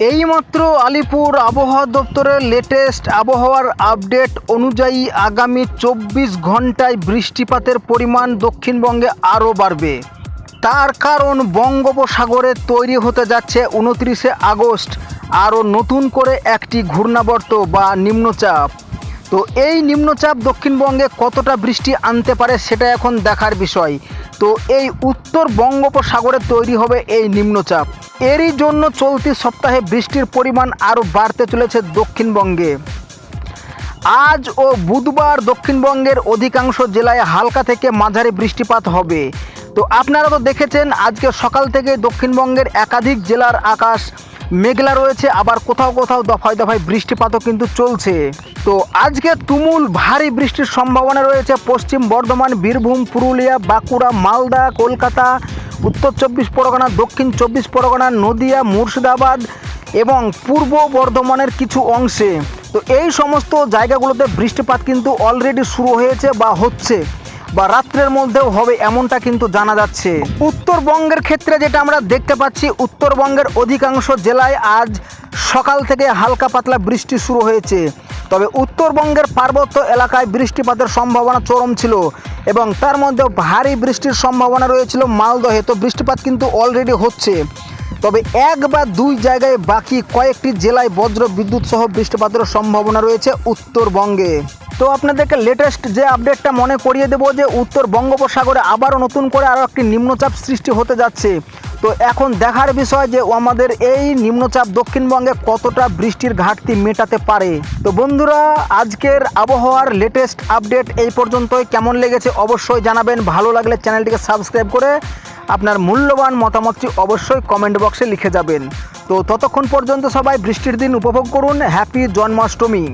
এইমাত্র আলিপুর আবহাওয়া দপ্তরের লেটেস্ট আবহাওয়ার আপডেট অনুযায়ী আগামী চব্বিশ ঘন্টায় বৃষ্টিপাতের পরিমাণ দক্ষিণবঙ্গে আরও বাড়বে। তার কারণ বঙ্গোপসাগরে তৈরি হতে যাচ্ছে উনত্রিশে আগস্ট। আরও নতুন করে একটি ঘূর্ণাবর্ত বা নিম্নচাপ। তো এই নিম্নচাপ দক্ষিণবঙ্গে কতটা বৃষ্টি আনতে পারে সেটা এখন দেখার বিষয়। তো এই উত্তর বঙ্গোপসাগরে তৈরি হবে এই নিম্নচাপ। এরই জন্য চলতি সপ্তাহে বৃষ্টির পরিমাণ আরও বাড়তে চলেছে দক্ষিণবঙ্গে। আজ ও বুধবার দক্ষিণবঙ্গের অধিকাংশ জেলায় হালকা থেকে মাঝারি বৃষ্টিপাত হবে। তো আপনারা তো দেখেছেন, আজকে সকাল থেকে দক্ষিণবঙ্গের একাধিক জেলার আকাশ মেঘলা রয়েছে, আবার কোথাও কোথাও দফায় দফায় বৃষ্টিপাতও কিন্তু চলছে। তো আজকে তুমুল ভারী বৃষ্টির সম্ভাবনা রয়েছে পশ্চিম বর্ধমান, বীরভূম, পুরুলিয়া, বাঁকুড়া, মালদা, কলকাতা, উত্তর চব্বিশ পরগনা, দক্ষিণ চব্বিশ পরগনা, নদিয়া, মুর্শিদাবাদ এবং পূর্ব বর্ধমানের কিছু অংশে। তো এই সমস্ত জায়গাগুলোতে বৃষ্টিপাত কিন্তু অলরেডি শুরু হয়েছে বা হচ্ছে। বা রাত্রের মধ্যেও হবে এমনটা কিন্তু জানা যাচ্ছে। উত্তরবঙ্গের ক্ষেত্রে যেটা আমরা দেখতে পাচ্ছি, উত্তরবঙ্গের অধিকাংশ জেলায় আজ সকাল থেকে হালকা পাতলা বৃষ্টি শুরু হয়েছে। তবে উত্তরবঙ্গের পার্বত্য এলাকায় বৃষ্টিপাতের সম্ভাবনা চরম ছিল এবং তার মধ্যে ভারী বৃষ্টির সম্ভাবনা রয়েছিল মালদহে। তো বৃষ্টিপাত কিন্তু অলরেডি হচ্ছে। তবে এক বা দুই জায়গায় বাকি কয়েকটি জেলায় বজ্র বিদ্যুৎ সহ বৃষ্টিপাতের সম্ভাবনা রয়েছে উত্তরবঙ্গে। তো আপনাদেরকে লেটেস্ট যে আপডেটটা মনে করিয়ে দেবো যে উত্তর বঙ্গোপসাগরে আবারও নতুন করে আরও একটি নিম্নচাপ সৃষ্টি হতে যাচ্ছে। তো এখন দেখার বিষয় যে আমাদের এই নিম্নচাপ দক্ষিণবঙ্গে কতটা বৃষ্টির ঘাটতি মেটাতে পারে। তো বন্ধুরা, আজকের আবহাওয়ার লেটেস্ট আপডেট এই পর্যন্তই। কেমন লেগেছে অবশ্যই জানাবেন। ভালো লাগলে চ্যানেলটিকে সাবস্ক্রাইব করে আপনার মূল্যবান মতামতটি অবশ্যই কমেন্ট বক্সে লিখে যাবেন। তো ততক্ষণ পর্যন্ত সবাই বৃষ্টির দিন উপভোগ করুন। হ্যাপি জন্মাষ্টমী।